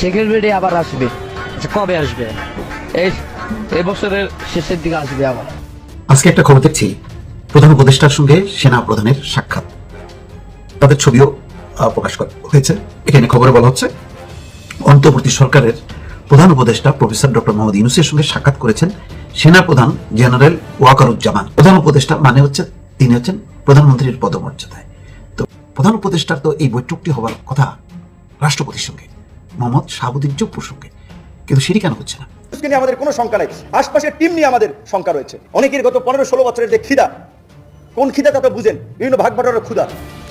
Secretary আবার আসবে। আচ্ছা কবে আসবে? এই এই বছরের শেষের দিকে আসবে আবার। আজকে একটা খবর দেখছি। প্রধান উপদেষ্টার সঙ্গে সেনা প্রধানের সাক্ষাৎ। তাদের ছবিও প্রকাশ করা, হয়েছে। এখানে খবরে বলা হচ্ছে, অন্তর্বর্তী সরকারের প্রধান উপদেষ্টা প্রফেসর ডক্টর মোহাম্মদ ইউনুসের সঙ্গে সাক্ষাৎ করেছেন সেনা প্রধান জেনারেল ওয়াকারুজ্জামান। প্রধান উপদেষ্টা মানে হচ্ছে, তিনি হচ্ছেন প্রধানমন্ত্রীর পদমর্যাদায়। তো প্রধান উপদেষ্টার তো এই বৈঠকটি হওয়ার কথা রাষ্ট্রপতির সঙ্গে। মোহাম্মদ শাহাবুদ্দিন চুপ্পুর সঙ্গে কিন্তু সেটি কেন হচ্ছে না? নিয়ে আমাদের কোনো শঙ্কা নেই। আশপাশের টিম নিয়ে আমাদের শঙ্কা রয়েছে। অনেকের গত পনেরো ষোলো বছরের যে খিদা কোন খিদা তা তো বুঝেন। বিভিন্ন ভাগ বাটোয়ারের ক্ষুদা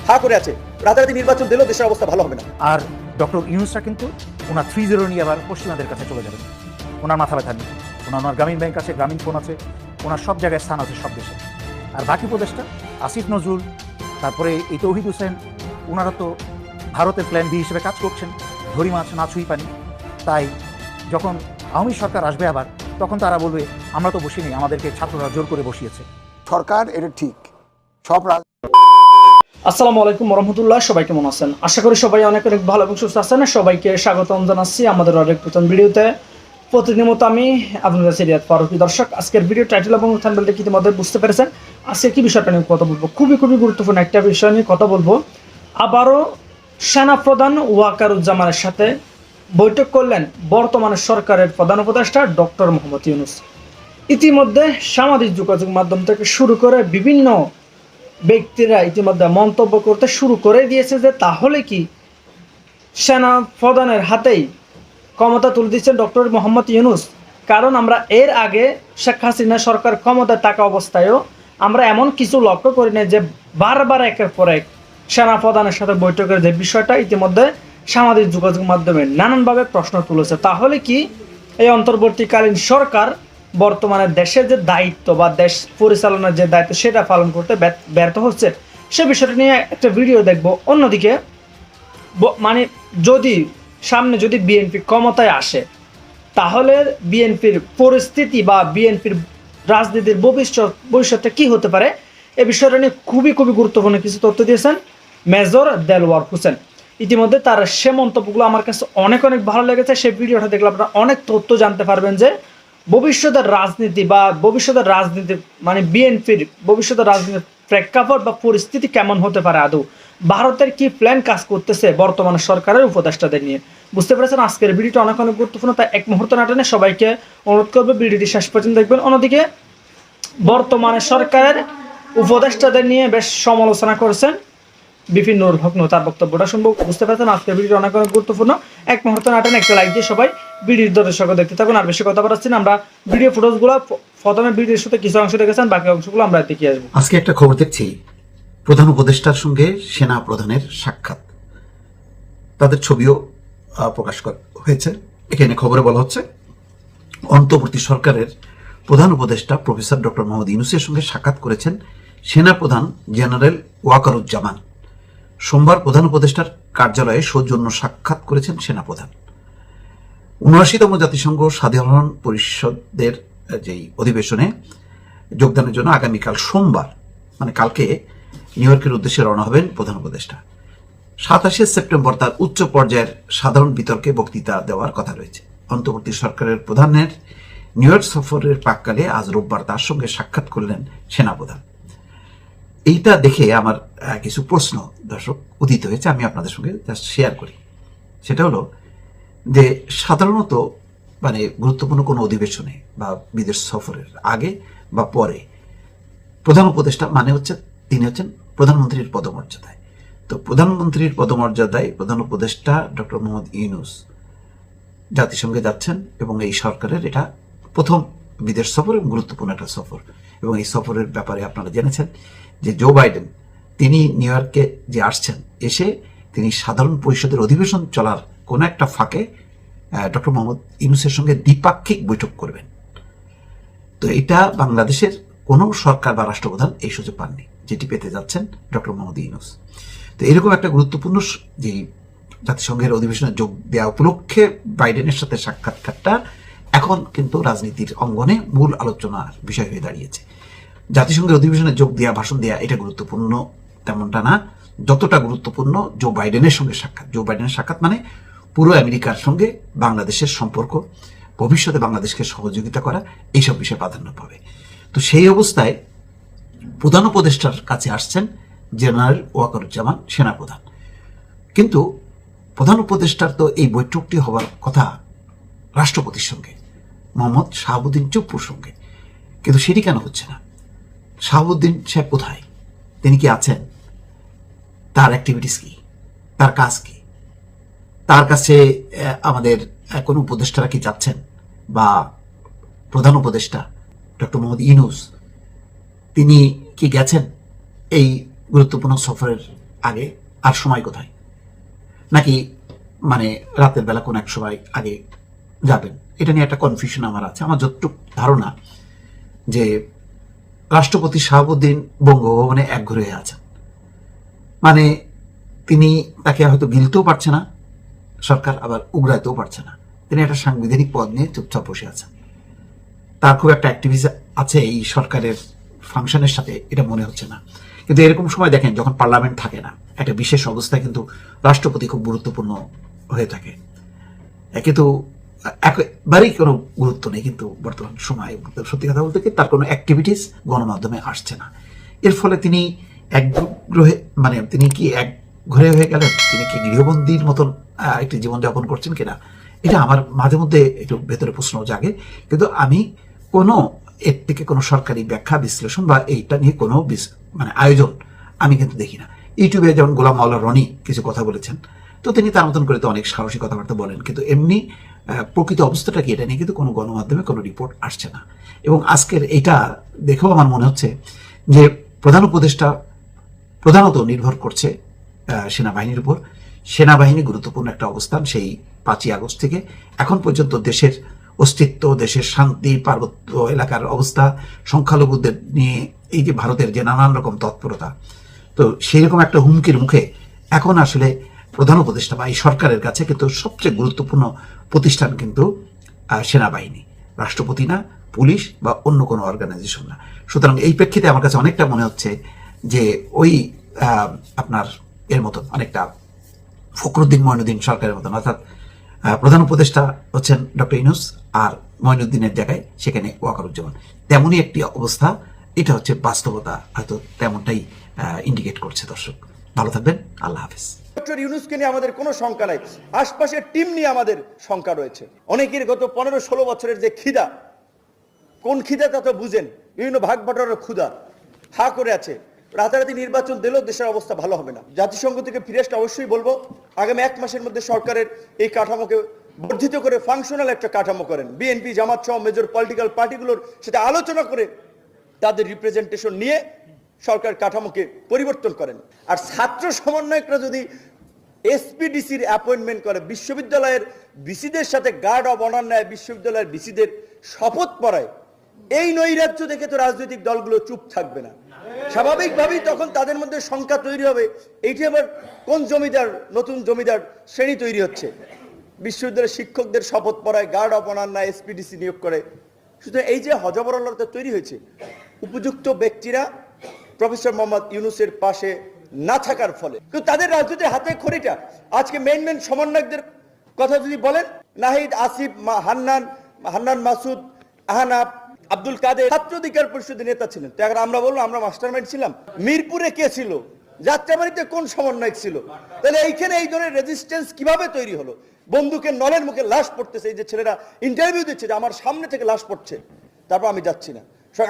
হা করে আছে। রাতারাতি নির্বাচন দিলেও দেশের অবস্থা ভালো হবে না। আর ডক্টর ইউনুসরা কিন্তু ওনার থ্রি জিরো নিয়ে আবার পশ্চিমাদের কাছে চলে যাবেন। ওনার মাথা ব্যথা নেই ওনার ওনার গ্রামীণ ব্যাংক আছে গ্রামীণ ফোন আছে ওনার সব জায়গায় স্থান আছে সব দেশে। আর বাকি প্রদেশটা আসিফ নজরুল তারপরে এই তৌহিদ হোসেন ওনারা তো ভারতের প্ল্যান বি হিসেবে কাজ করছেন। ধরি মাছ না ছুঁই পানি। তাই যখন আওয়ামী সরকার আসবে আবার তখন তারা বলবে আমরা তো বসিনি আমাদেরকে ছাত্ররা জোর করে বসিয়েছে। সরকার এটা ঠিক। সব রাজ আসসালামু আলাইকুম রহমতুল্লাহ সবাই কেমন আছেন? আশা করি সবাই অনেক অনেক ভালো এবং সুস্থ আছেন। সবাইকে স্বাগতম জানাচ্ছি আমাদের অনেক নতুন ভিডিওতে। প্রতিনিয়ত আমি আব্দুল রাসির রিয়াদ ফারুকি দর্শক আজকের ভিডিও টাইটেল এবং থাম্বনেল দেখে ইতিমধ্যে বুঝতে পেরেছেন আজকে কি বিষয়টা নিয়ে কথা বলব। খুবই খুবই গুরুত্বপূর্ণ একটা বিষয় নিয়ে কথা বলব। আবারও সেনাপ্রধান ওয়াকারুজ্জামানের সাথে বৈঠক করলেন বর্তমানে সরকারের প্রধান উপদেষ্টা ডক্টর মোহাম্মদ ইউনুস। ইতিমধ্যে সামাজিক যোগাযোগ মাধ্যম থেকে শুরু করে বিভিন্ন ব্যক্তিরা ইতিমধ্যে মন্তব্য করতে শুরু করে দিয়েছে যে, তাহলে কি সেনা প্রধানের হাতেই ক্ষমতা তুলে দিচ্ছেন ডক্টর মোহাম্মদ ইউনুস? কারণ আমরা এর আগে শেখ হাসিনা সরকার ক্ষমতায় থাকা অবস্থায়ও আমরা এমন কিছু লক্ষ্য করি না যে বারবার একের পর এক সেনা প্রধানের সাথে বৈঠকের যে বিষয়টা, ইতিমধ্যে সামাজিক যোগাযোগ মাধ্যমে নানানভাবে প্রশ্ন তুলেছে। তাহলে কি এই অন্তর্বর্তীকালীন সরকার বর্তমানে দেশের যে দায়িত্ব বা দেশ পরিচালনার যে দায়িত্ব সেটা পালন করতে ব্যর্থ- হচ্ছে? সে বিষয়টা নিয়ে একটা ভিডিও দেখব। অন্যদিকে মানে যদি সামনে যদি বিএনপি ক্ষমতায় আসে, তাহলে বিএনপির পরিস্থিতি বা বিএনপির রাজনীতির ভবিষ্যৎ, ভবিষ্যৎটা কি হতে পারে? এ বিষয়টা নিয়ে খুবই খুবই গুরুত্বপূর্ণ কিছু তথ্য দিয়েছেন মেজর দেলওয়ার হোসেন। ইতিমধ্যে তার সে মন্তব্যগুলো আমার কাছে অনেক অনেক ভালো লেগেছে। সেই ভিডিওটা দেখলে আপনারা অনেক তথ্য জানতে পারবেন যে ভবিষ্যতের রাজনীতি বা ভবিষ্যতের রাজনীতি মানে বিএনপির ভবিষ্যতের রাজনীতির প্রেক্ষাপট বা পরিস্থিতি কেমন হতে পারে আদৌ? ভারতের কি প্ল্যান কাজ করতেছে বর্তমানে সরকারের উপদেষ্টাদের নিয়ে? বুঝতে পেরেছেন, আজকের ভিডিওটা অনেক অনেক গুরুত্বপূর্ণ, তাই এক মুহূর্ত নাটনে সবাইকে অনুরোধ করবে ভিডিওটি শেষ পর্যন্ত দেখবেন। অন্যদিকে বর্তমানে সরকারের উপদেষ্টাদের নিয়ে বেশ সমালোচনা করেছেন নুর হক তার বক্তব্যটা শুনব। বুঝতে পারছেন? আজকের ভিডিও অনেক অনেক গুরুত্বপূর্ণ। এক মুহূর্ত নাটনে একটা লাইক দিয়ে সবাই ভিডিওর দর্শক দেখতে থাকুন। আর বেশি কথা বলাচ্ছি আমরা ভিডিও ফুটেজগুলো প্রথমে ভিডিওর সাথে কিছু অংশ দেখেছেন, বাকি অংশগুলো আমরা দেখিয়ে আসব। আজকে একটা খবর দেখছি। প্রধান উপদেষ্টার সঙ্গে সেনা প্রধানের সাক্ষাৎ। তাদের ছবিও প্রকাশ হয়েছে। এখানে খবরে বলা হচ্ছে, অন্তর্বর্তী সরকারের প্রধান উপদেষ্টা প্রফেসর ডক্টর মোহাম্মদ ইউনুসের সঙ্গে সাক্ষাৎ করেছেন সেনা প্রধান জেনারেল ওয়াকারুজ্জামান। সোমবার প্রধান উপদেষ্টার কার্যালয়ে সৌজন্য সাক্ষাৎ করেছেন সেনাপ্রধান। উনআশিতম জাতিসংঘ সাধারণ পরিষদের যেই অধিবেশনে যোগদানের জন্য আগামীকাল সোমবার মানে কালকে নিউ ইয়র্কের উদ্দেশ্যে রওনা হবেন প্রধান উপদেষ্টা। সাতাশে সেপ্টেম্বর তার উচ্চ পর্যায়ের সাধারণ বিতর্কে বক্তৃতা দেওয়ার কথা রয়েছে। অন্তর্বর্তী সরকারের প্রধানের নিউ ইয়র্ক সফরের প্রাককালে আজ রোববার তার সঙ্গে সাক্ষাৎ করলেন সেনাপ্রধান। এইটা দেখে আমার কিছু প্রশ্ন দর্শক উদিত হয়েছে, আমি আপনাদের সঙ্গে জাস্ট শেয়ার করি। সেটা হলো যে সাধারণত মানে গুরুত্বপূর্ণ কোনো অধিবেশনে বা বিদেশ সফরের আগে বা পরে প্রধান উপদেষ্টা মানে হচ্ছে, তিনি হচ্ছেন প্রধানমন্ত্রীর পদমর্যাদায়। তো প্রধানমন্ত্রীর পদমর্যাদায় প্রধান উপদেষ্টা ডক্টর মোহাম্মদ ইউনুস জাতিসংঘে যাচ্ছেন এবং এই সরকারের এটা প্রথম বিদেশ সফর এবং গুরুত্বপূর্ণ একটা সফর। এবং এই সফরের ব্যাপারে আপনারা জেনেছেন যে জো বাইডেন, তিনি নিউ ইয়র্কে যে আসছেন, এসে তিনি সাধারণ পরিষদের অধিবেশন চলার কোনো একটা ফাঁকে ডক্টর মোহাম্মদ ইউনুসের সঙ্গে দ্বিপাক্ষিক বৈঠক করবেন। তো এটা বাংলাদেশের কোনো সরকার বা রাষ্ট্রপ্রধান এই সুযোগ পাননি, যেটি পেতে যাচ্ছেন ডক্টর মোহাম্মদ ইউনুস। তো এরকম একটা গুরুত্বপূর্ণ যে জাতিসংঘের অধিবেশনে যোগ দেওয়া উপলক্ষে বাইডেনের সাথে সাক্ষাৎকারটা এখন কিন্তু রাজনীতির অঙ্গনে মূল আলোচনার বিষয় হয়ে দাঁড়িয়েছে। জাতিসংঘের অধিবেশনে যোগ দেওয়া ভাষণ দেওয়া এটা গুরুত্বপূর্ণ তেমনটা না। যতটা গুরুত্বপূর্ণ জো বাইডেনের সঙ্গে সাক্ষাৎ। জো বাইডেনের সাক্ষাৎ মানে পুরো আমেরিকার সঙ্গে বাংলাদেশের সম্পর্ক, ভবিষ্যতে বাংলাদেশকে সহযোগিতা করা, এইসব বিষয়ে প্রাধান্য পাবে। তো সেই অবস্থায় প্রধান উপদেষ্টার কাছে আসছেন জেনারেল ওয়াকারুজ্জামান, সেনাপ্রধান। কিন্তু প্রধান উপদেষ্টার তো এই বৈঠকটি হওয়ার কথা রাষ্ট্রপতির সঙ্গে, মোহাম্মদ শাহাবুদ্দিন চুপ্পুর সঙ্গে। কিন্তু সেটি কেন হচ্ছে না? শাহাবুদ্দিন সাহেব কোথায়? তিনি কি আছেন? তার অ্যাক্টিভিটিস কি? তার কাজ কি? তার কাছে আমাদের কোনো উপদেষ্টারা কি যাচ্ছেন? বা প্রধান উপদেষ্টা, ডক্টর মোহাম্মদ ইনুস তিনি কি গেছেন এই গুরুত্বপূর্ণ সফরের আগে? আর সময় কোথায়? নাকি মানে রাতের বেলা কোন এক সময় আগে যাবেন? এটা নিয়ে একটা কনফিউশন আমার আছে। আমার যতটুক ধারণা যে রাষ্ট্রপতি শাহাবুদ্দিন বঙ্গভবনে একঘরে হয়ে আছেন। মানে তিনি তাকে হয়তো গিলতেও পারছে না, সরকার আবার উগড়াইতেও পারছে না। তিনি একটা সাংবিধানিক পদ নিয়ে চুপচাপ বসে আছেন। তার খুব একটা অ্যাক্টিভিজম আছে এই সরকারের ফাংশনের সাথে, এটা মনে হচ্ছে না। কিন্তু এরকম সময় দেখেন, যখন পার্লামেন্ট থাকে না, একটা বিশেষ অবস্থায় কিন্তু রাষ্ট্রপতি খুব গুরুত্বপূর্ণ হয়ে থাকে। কিন্তু একেবারেই কোনো গুরুত্ব নেই, কিন্তু বর্তমান সময়ে সত্যি কথা বলতে কি তার কোনো অ্যাক্টিভিটিস গণমাধ্যমে আসছে না। এর ফলে তিনি এক গ্রহে মানে তিনি কি এক ঘরে হয়ে গেলেন? তিনি কি গৃহবন্দীর মতন একটি জীবনযাপন করছেন কিনা? এটা আমার মাঝে মধ্যে একটু ভেতরে প্রশ্ন জাগে, কিন্তু আমি কোনো, এর থেকে কোনো সরকারি ব্যাখ্যা, বিশ্লেষণ বা এইটা নিয়ে কোনো মানে আয়োজন আমি কিন্তু দেখি না। ইউটিউবে যেমন গোলাম মাওলা রনি কিছু কথা বলেছেন তো তিনি তার মতন করে তো অনেক সাহসী কথাবার্তা বলেন, কিন্তু এমনি প্রকৃত অবস্থাটা কি এটা নিয়ে কিন্তু কোনো গণমাধ্যমে কোনো রিপোর্ট আসছে না। এবং আজকের এটা দেখেও আমার মনে হচ্ছে যে প্রধান উপদেষ্টা প্রধানত নির্ভর করছে সেনাবাহিনীর উপর। সেনাবাহিনী গুরুত্বপূর্ণ একটা অবস্থান সেই পাঁচই আগস্ট থেকে। এখন পর্যন্ত দেশের অস্তিত্ব, দেশের শান্তি, পার্বত্য এলাকার অবস্থা, সংখ্যালঘুদের নিয়ে এই যে ভারতের যে নানান রকম তৎপরতা, তো সেই রকম একটা হুমকির মুখে এখন আসলে প্রধান উপদেষ্টা বা এই সরকারের কাছে কিন্তু সবচেয়ে গুরুত্বপূর্ণ প্রতিষ্ঠান কিন্তু সেনাবাহিনী। রাষ্ট্রপতি না, পুলিশ বা অন্য কোনো অর্গানাইজেশন না। সুতরাং এই প্রেক্ষিতে আমার কাছে অনেকটা মনে হচ্ছে যে ওই আপনার এর মতন অনেকটা ফখরুদ্দিন মঈনুদ্দিন সরকারের মতন। অর্থাৎ প্রধান উপদেষ্টা হচ্ছেন ডক্টর ইনুস আর মঈনুদ্দিনের জায়গায় সেখানে ওয়াকারুজ্জামান। তেমনই একটি অবস্থা, এটা হচ্ছে বাস্তবতা, হয়তো তেমনটাই ইন্ডিকেট করছে দর্শক। ভালো থাকবেন, আল্লাহ হাফিজ। ডক্টর ইউনুসকে নিয়ে আমাদের কোনো শঙ্কা নাই। আশপাশের টিম নিয়ে আমাদের শঙ্কা রয়েছে। অনেকের গত পনেরো ষোলো বছরের যে খিদা, কোন খিদা তা তো বুঝেন, বিভিন্ন ভাগ বাটোয়ারার ক্ষুদা হা করে আছে। রাতারাতি নির্বাচন দিলেও দেশের অবস্থা ভালো হবে না। জাতিসংঘ থেকে ফিরে আসতে অবশ্যই বলব, আগামী এক মাসের মধ্যে সরকারের এই কাঠামোকে বর্ধিত করে ফাংশনাল একটা কাঠামো করেন। বিএনপি, জামাত সহ মেজর পলিটিক্যাল পার্টিগুলোর সাথে আলোচনা করে তাদের রিপ্রেজেন্টেশন নিয়ে সরকার কাঠামোকে পরিবর্তন করেন। আর ছাত্র সমন্বয়করা যদি এসপিডিসির অ্যাপয়েন্টমেন্ট করে, বিশ্ববিদ্যালয়ের বিসিদের সাথে গার্ড অব অনার নেয়, বিশ্ববিদ্যালয়ের বিসিদের শপথ পড়ায়, এই নৈরাজ্য দেখে তো রাজনৈতিক দলগুলো চুপ থাকবে না। স্বাভাবিকভাবেই তখন তাদের মধ্যে সংখ্যা তৈরি হবে, এইটি আবার কোন জমিদার, নতুন জমিদার শ্রেণি তৈরি হচ্ছে? বিশ্ববিদ্যালয়ের শিক্ষকদের শপথ পড়ায় গার্ড অব অনার না এসপিডিসি নিয়োগ করে। সুতরাং এই যে হজবরলতা তৈরি হয়েছে, উপযুক্ত ব্যক্তিরা প্রফেসর মোহাম্মদ ইউনুসের পাশে না থাকার ফলে। কিন্তু তাদের রাজনীতির হাতে খড়িটা। আজকে মেন মেন সমন্বয়কদের কথা যদি বলেন, নাহিদ, আসিফ হান্নান হান্নান মাসুদ, আহানাব, আব্দুল কাদের ছাত্র অধিকার পরিষদের নেতা ছিলেন। তো এখন আমরা বললাম, আমরা মাস্টারমাইন্ড ছিলাম। মিরপুরে কে ছিল? যাত্রাবাড়িতে কোন সমন্বয়ক ছিল? তাহলে এইখানে এই ধরনের রেজিস্ট্যান্স কীভাবে তৈরি হলো? বন্দুকের নলের মুখে লাশ পড়তেছে, এই যে ছেলেরা ইন্টারভিউ দিচ্ছে যে আমার সামনে থেকে লাশ পড়ছে। তারপর আমি যাচ্ছি না।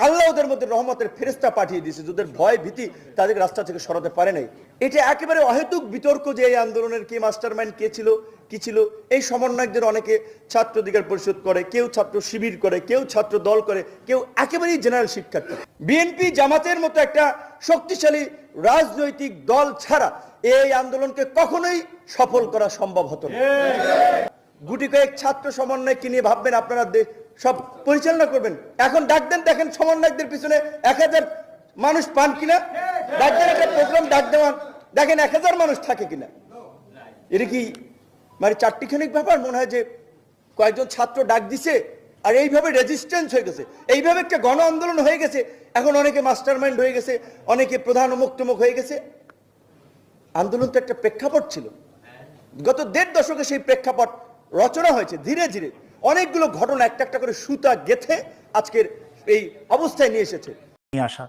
আল্লাহ ওদের মধ্যে রহমতের ফেরেস্তা পাঠিয়ে দিয়েছে। যাদের ভয় ভীতি তাদেরকে রাস্তা থেকে সরাতে পারে নাই। এটা একেবারে অহেতুক বিতর্ক যে এই আন্দোলনের কে মাস্টারমাইন্ড কে ছিল কি ছিল। এই সমন্বয়কদের অনেকে ছাত্র অধিকার পরিষদ করে কেউ ছাত্র শিবির করে কেউ ছাত্র দল করে কেউ একেবারেই জেনারেল শিক্ষার্থী। বিএনপি জামাতের মতো একটা শক্তিশালী রাজনৈতিক দল ছাড়া এই আন্দোলনকে কখনোই সফল করা সম্ভব হতো না। গুটি কয়েক ছাত্র সমন্বয়কে নিয়ে ভাববেন আপনারা সব পরিচালনা করবেন। এখন ডাক দেন, দেখেন সমন্বয়কদের পিছনে এক হাজার মানুষ পান কিনা? ডাক দেন একটা প্রোগ্রাম ডাক দেওয়ান। দেখেন এক হাজার মানুষ থাকে কিনা? এটা কি মানে চারটিখানিক ব্যাপার? মনে হয় যে কয়েকজন ছাত্র ডাক দিছে আর এইভাবে রেজিস্ট্যান্স হয়ে গেছে। এইভাবে একটা গণ আন্দোলন হয়ে গেছে। এখন অনেকে মাস্টার মাইন্ড হয়ে গেছে, অনেকে প্রধান অমুক তমুক হয়ে গেছে। আন্দোলন তো একটা প্রেক্ষাপট ছিল। গত দেড় দশকে সেই প্রেক্ষাপট রচনা হয়েছে ধীরে ধীরে। অনেকগুলো ঘটনা একটা একটা করে সুতা গেথে আজকের এই অবস্থায় নিয়ে এসেছে। নিয়ে আসা,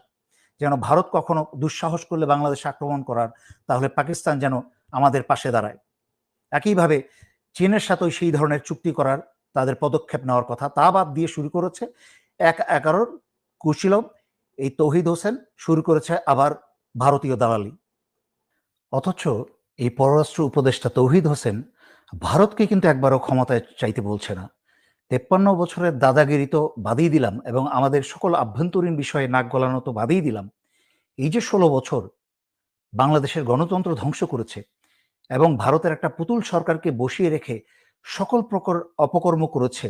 যেন ভারত কখনো দুঃসাহস করলে বাংলাদেশ আক্রমণ করার, তাহলে পাকিস্তান যেন আমাদের পাশে দাঁড়ায়। একইভাবে চীনের সাথেও সেই ধরনের চুক্তি করার তাদের পদক্ষেপ নেওয়ার কথা তা বাদ দিয়ে শুরু করেছে এক এগারোর কুশীলব এই তৌহিদ হোসেন শুরু করেছে আবার ভারতীয় দালালি। অথচ এই পররাষ্ট্র উপদেষ্টা তৌহিদ হোসেন ভারতকে কিন্তু একবারও ক্ষমতায় চাইতে বলছে না। তেপ্পান্ন বছরের দাদাগিরি তো বাদই দিলাম এবং আমাদের সকল আভ্যন্তরীণ বিষয়ে নাক গলানো তো বাদই দিলাম। এই যে ষোলো বছর বাংলাদেশের গণতন্ত্র ধ্বংস করেছে এবং ভারতের একটা পুতুল সরকারকে বসিয়ে রেখে সকল প্রকার অপকর্ম করেছে,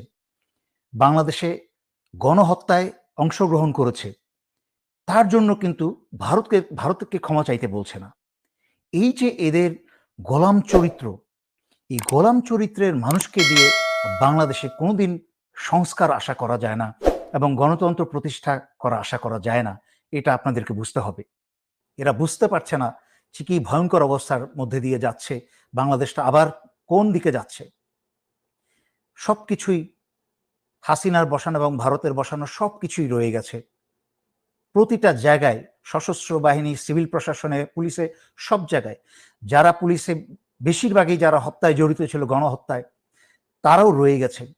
বাংলাদেশে গণহত্যায় অংশগ্রহণ করেছে, তার জন্য কিন্তু ভারতকে ভারতকে ক্ষমা চাইতে বলছে না। এই যে এদের গোলাম চরিত্র, এই গোলাম চরিত্রের মানুষকে দিয়ে বাংলাদেশে কোনোদিন সংস্কার আশা করা যায় না এবং গণতন্ত্র প্রতিষ্ঠা করা আশা করা যায় না, এটা আপনাদেরকে বুঝতে হবে। এরা বুঝতে পারছে না যে কি ভয়ঙ্কর অবস্থার মধ্যে দিয়ে যাচ্ছে, বাংলাদেশটা আবার কোন দিকে যাচ্ছে। সব কিছুই হাসিনার বসানো এবং ভারতের বসানো সব কিছুই রয়ে গেছে। প্রতিটা জায়গায় সশস্ত্র বাহিনী, সিভিল প্রশাসনে, পুলিশে, সব জায়গায় যারা পুলিশে, বেশিরভাগই যারা হত্যায় জড়িত ছিল, গণহত্যায় তারাও রয়ে গেছে।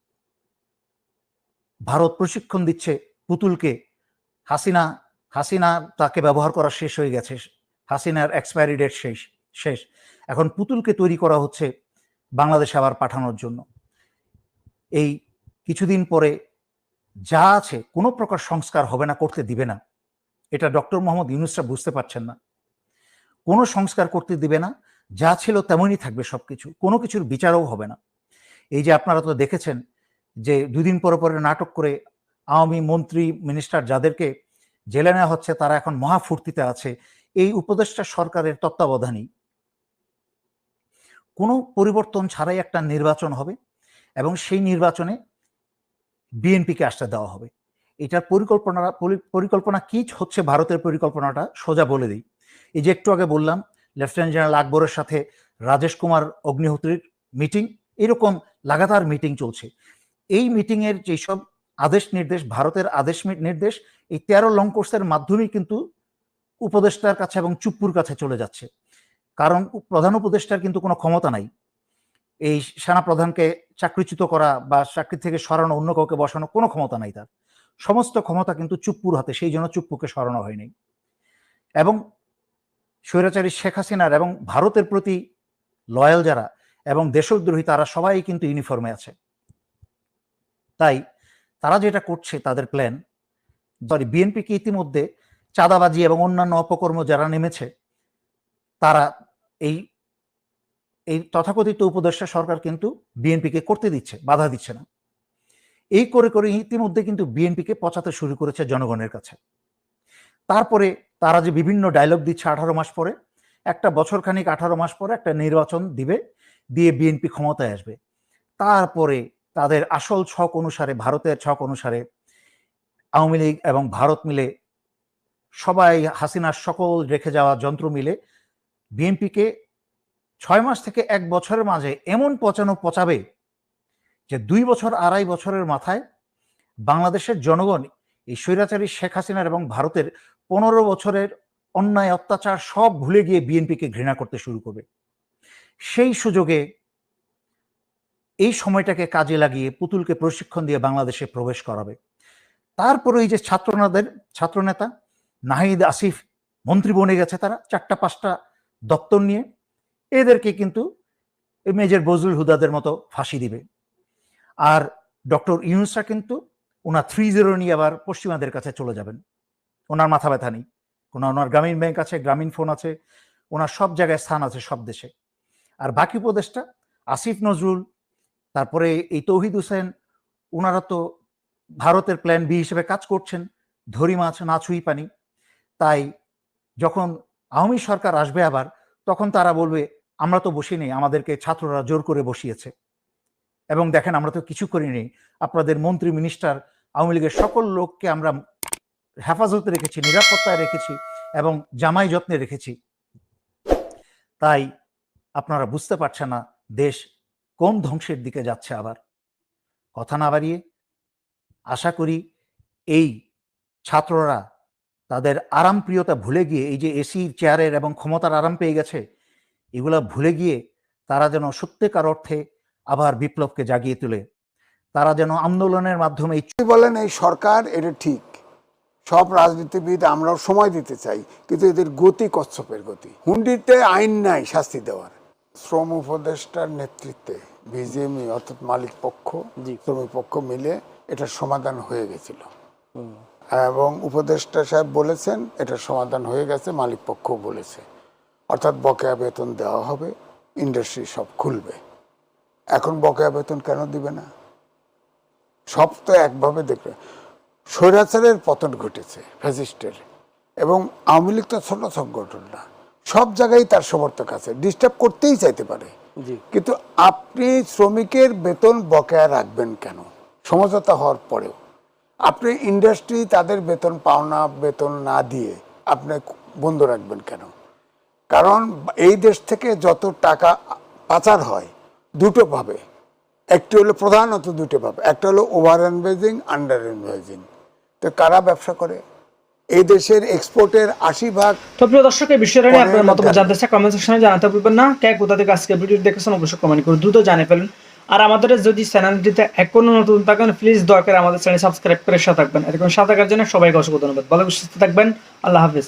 ভারত প্রশিক্ষণ দিচ্ছে পুতুলকে। হাসিনা হাসিনা তাকে ব্যবহার করা শেষ হয়ে গেছে। হাসিনার এক্সপায়ারি ডেট শেষ শেষ। এখন পুতুলকে তৈরি করা হচ্ছে বাংলাদেশে আবার পাঠানোর জন্য। এই কিছুদিন পরে যা আছে কোনো প্রকার সংস্কার হবে না, করতে দিবে না। এটা ডক্টর মোহাম্মদ ইউনুসরা বুঝতে পারছেন না। কোনো সংস্কার করতে দিবে না। যা ছিল তেমনই থাকবে সবকিছু। কোনো কিছুর বিচারও হবে না। এই যে আপনারা তো দেখেছেন যে দুদিন পরে পরে নাটক করে আওয়ামী মন্ত্রী মিনিস্টার যাদেরকে জেলে নেওয়া হচ্ছে, তারা এখন মহাফুর্তিতে আছে। এই উপদেষ্টা সরকারের তত্ত্বাবধানেই কোনো পরিবর্তন ছাড়াই একটা নির্বাচন হবে এবং সেই নির্বাচনে বিএনপিকে আসতে দেওয়া হবে। এটার পরিকল্পনা পরিকল্পনা কি হচ্ছে ভারতের পরিকল্পনাটা সোজা বলে দিই। এই যে একটু আগে বললাম লেফটেন্যান্ট জেনারেল আকবরের সাথে রাজেশ কুমার অগ্নিহোত্রীর মিটিং এরকম লাগাতার মিটিং চলছে। এই মিটিং এর যেসব আদেশ নির্দেশ, ভারতের আদেশ নির্দেশ, এই তেরো লং কোর্সের মাধ্যমেই কিন্তু উপদেষ্টার কাছে এবং চুপ্পুর কাছে চলে যাচ্ছে। কারণ প্রধান উপদেষ্টার কিন্তু কোনো ক্ষমতা নাই। এই সেনা প্রধানকে চাকরিচ্যুত করা বা চাকরি থেকে সরানো, অন্য কাউকে বসানো কোনো ক্ষমতা নাই তার। সমস্ত ক্ষমতা কিন্তু চুপ্পুর হাতে, সেই জন্য চুপ্পুকে সরানো হয়নি। এবং স্বৈরাচারী শেখ হাসিনার এবং ভারতের প্রতি লয়াল যারা এবং দেশদ্রোহী তারা সবাই কিন্তু ইউনিফর্মে আছে। তাই তারা যেটা করছে তাদের প্ল্যান সরি বিএনপিকে ইতিমধ্যে চাঁদাবাজি এবং অন্যান্য অপকর্ম যারা নেমেছে, তারা এই এই তথাকথিত উপদেষ্টা সরকার কিন্তু বিএনপিকে করতে দিচ্ছে, বাধা দিচ্ছে না। এই করে করে ইতিমধ্যে কিন্তু বিএনপিকে পচাতে শুরু করেছে জনগণের কাছে। তারপরে তারা যে বিভিন্ন ডায়লগ দিচ্ছে আঠারো মাস পরে, একটা বছর খানিক আঠারো মাস পরে একটা নির্বাচন দিবে দিয়ে বিএনপি ক্ষমতায় আসবে। তারপরে তাদের আসল ছক অনুসারে, ভারতের ছক অনুসারে আওয়ামী লীগ এবং ভারত মিলে সবাই হাসিনার সকল রেখে যাওয়া যন্ত্র মিলে বিএনপিকে ছয় মাস থেকে এক বছরের মাঝে এমন পচানো পচাবে যে দুই বছর, আড়াই বছরের মাথায় বাংলাদেশের জনগণ এই স্বৈরাচারী শেখ হাসিনার এবং ভারতের পনেরো বছরের অন্যায় অত্যাচার সব ভুলে গিয়ে বিএনপিকে ঘৃণা করতে শুরু করবে। সেই সুযোগে এই সময়টাকে কাজে লাগিয়ে পুতুলকে প্রশিক্ষণ দিয়ে বাংলাদেশে প্রবেশ করাবে। তারপরে এই যে ছাত্রনাদের, ছাত্রনেতা নাহিদ আসিফ মন্ত্রী বনে গেছে তারা, চারটা পাঁচটা দপ্তর নিয়ে। এদেরকে কিন্তু মেজর বজরুল হুদাদের মতো ফাঁসি দিবে। আর ডক্টর ইউনুসরা কিন্তু ওনার থ্রি জিরো নিয়ে আবার পশ্চিমাদের কাছে চলে যাবেন। ওনার মাথা ব্যথা নেই। ওনার ওনার গ্রামীণ ব্যাংক আছে, গ্রামীণ ফোন আছে, ওনার সব জায়গায় স্থান আছে সব দেশে। আর বাকি উপদেশটা আসিফ নজরুল, তারপরে এই তৌহিদ হোসেন ওনারা তো ভারতের প্ল্যান বি হিসেবে কাজ করছেন, ধরি মাছ না ছুঁই পানি। তাই যখন আওয়ামী সরকার আসবে আবার, তখন তারা বলবে, আমরা তো বসিনি আমাদেরকে ছাত্ররা জোর করে বসিয়েছে। এবং দেখেন, আমরা তো কিছু করিনি আপনাদের মন্ত্রী মিনিস্টার আওয়ামী লীগের সকল লোককে আমরা হেফাজতে রেখেছি, নিরাপত্তায় রেখেছি এবং জামাই যত্নে রেখেছি। তাই আপনারা বুঝতে পারছেন না দেশ কোন ধ্বংসের দিকে যাচ্ছে আবার। কথা না বাড়িয়ে আশা করি এই ছাত্ররা তাদের আরামপ্রিয়তা ভুলে গিয়ে, এই যে এসি চেয়ারের এবং ক্ষমতার আরাম পেয়ে গেছে, এগুলা ভুলে গিয়ে তারা যেন সত্যিকার অর্থে আবার বিপ্লবকে জাগিয়ে তোলে। তারা যেন আন্দোলনের মাধ্যমে বলেন এই সরকার এটা ঠিক, সব রাজনীতিবিদ আমরাও সময় দিতে চাই, কিন্তু এদের গতি কচ্ছপের গতি। হুন্ডিতে আইন নাই শাস্তি দেওয়ার। শ্রম উপদেষ্টার নেতৃত্বে বিজেএমই অর্থাৎ মালিক পক্ষ শ্রমিক পক্ষ মিলে এটার সমাধান হয়ে গেছিল। এবং উপদেষ্টা সাহেব বলেছেন এটার সমাধান হয়ে গেছে মালিক পক্ষ বলেছে। অর্থাৎ বকেয়া বেতন দেওয়া হবে ইন্ডাস্ট্রি সব খুলবে। এখন বকেয়া বেতন কেন দিবে না? সব তো একভাবে দেখবে। স্বৈরাচারের পতন ঘটেছে ফ্যাসিস্টের। এবং আওয়ামী লীগ তো ছোট সংগঠন না। সব জায়গায় তার সমর্থক আছে। ডিস্টার্ব করতেই চাইতে পারে। কিন্তু আপনি শ্রমিকের বেতন বকেয়া রাখবেন কেন? সমঝোতা হওয়ার পরেও। আপনি ইন্ডাস্ট্রি তাদের বেতন পাওনা বেতন না দিয়ে আপনি বন্ধ রাখবেন কেন? কারণ এই দেশ থেকে যত টাকা পাচার হয় দুটো ভাবে। একটি হলো প্রধানত দুটো ভাবে। একটা হলো ওভার ইনভেজিং আন্ডার ইনভেজিং তো কারা ব্যবসা করে? এই দেশের এক্সপোর্টের আশি ভাগ তো প্রিয় দর্শক এই বিষয়টা নিয়ে আপনার মতামত জানতে চাই কমেন্ট সেকশনে জানাতে ভুলবেন না। কে কোথা থেকে আজকে ভিডিও দেখেছেন অবশ্যই কমেন্ট করে দ্রুত জানিয়ে ফেলুন। আর আমাদের যদি চ্যানেলটিতে এখনও নতুন থাকেন প্লিজ দয়া করে আমাদের চ্যানেল সাবস্ক্রাইব করে সাথে থাকবেন। এরকম সাথে থাকার জন্য সবাইকে অসংখ্য ধন্যবাদ। ভালো সুস্থ থাকবেন। আল্লাহ হাফিজ।